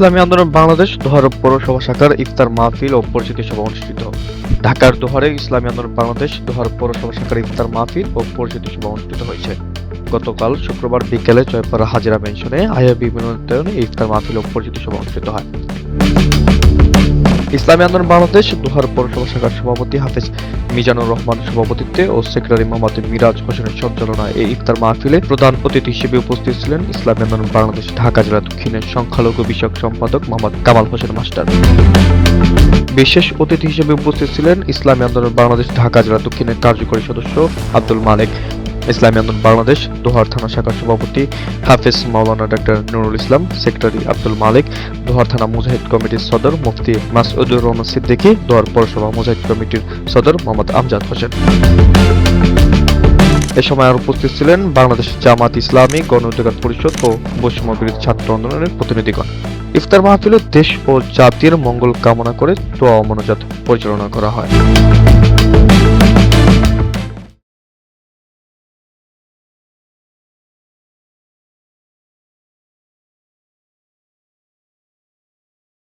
ইসলামী আন্দোলন বাংলাদেশ দোহার পৌরসভা শাখার ইফতার মাহফিল ও পরিচিতি সভা অনুষ্ঠিত। ঢাকার দোহারে ইসলামী আন্দোলন বাংলাদেশ দোহার পৌরসভা শাখার ইফতার মাহফিল ও পরিচিতি সভা অনুষ্ঠিত হয়েছে। গতকাল শুক্রবার বিকেলে জয়পাড়া হাজিরা মেনশনে আয়া বিমানায়নে ইফতার মাহফিল ও পরিচিতি সভা অনুষ্ঠিত হয়। ইসলামী আন্দোলন বাংলাদেশ, দোহার পৌরসভা শাখার সভাপতি হাফেজ মিজানুর রহমান সভাপতিত্বে ও সেক্রেটারি মোহাম্মদ মিরাজ হোসেনের সঞ্চালনায় এই ইফতার মাহফিলে প্রধান অতিথি হিসেবে উপস্থিত ছিলেন ইসলামী আন্দোলন বাংলাদেশ ঢাকা জেলা দক্ষিণের সংখ্যালঘু বিষয়ক সম্পাদক মোহাম্মদ কামাল হোসেন মাস্টার। বিশেষ অতিথি হিসেবে উপস্থিত ছিলেন ইসলামী আন্দোলন বাংলাদেশ ঢাকা জেলা দক্ষিণের কার্যকরী সদস্য আব্দুল মালেক। ইসলামী আন্দোলন বাংলাদেশ, দোহার থানা শাখার সভাপতি হাফেজ মাওলানা ডাক্তার নুরুল ইসলাম, সেক্রেটারি আব্দুল মালিক, দোহার থানা মুজাহিদ কমিটির সদর মুফতি মাসউদুর রহমান সিদ্দিকী, দোহার পৌরসভা মুজাহিদ কমিটির সদর মোহাম্মদ আমজাদ হোসেন। এ সময় আর উপস্থিত ছিলেন বাংলাদেশ জামাত ইসলামী গণ পরিষদ ও বৈষম্য ছাত্র আন্দোলনের প্রতিনিধিগণ। ইফতার মাহফিলে দেশ ও জাতির মঙ্গল কামনা করে দোয়া মনোজাত পরিচালনা করা হয়।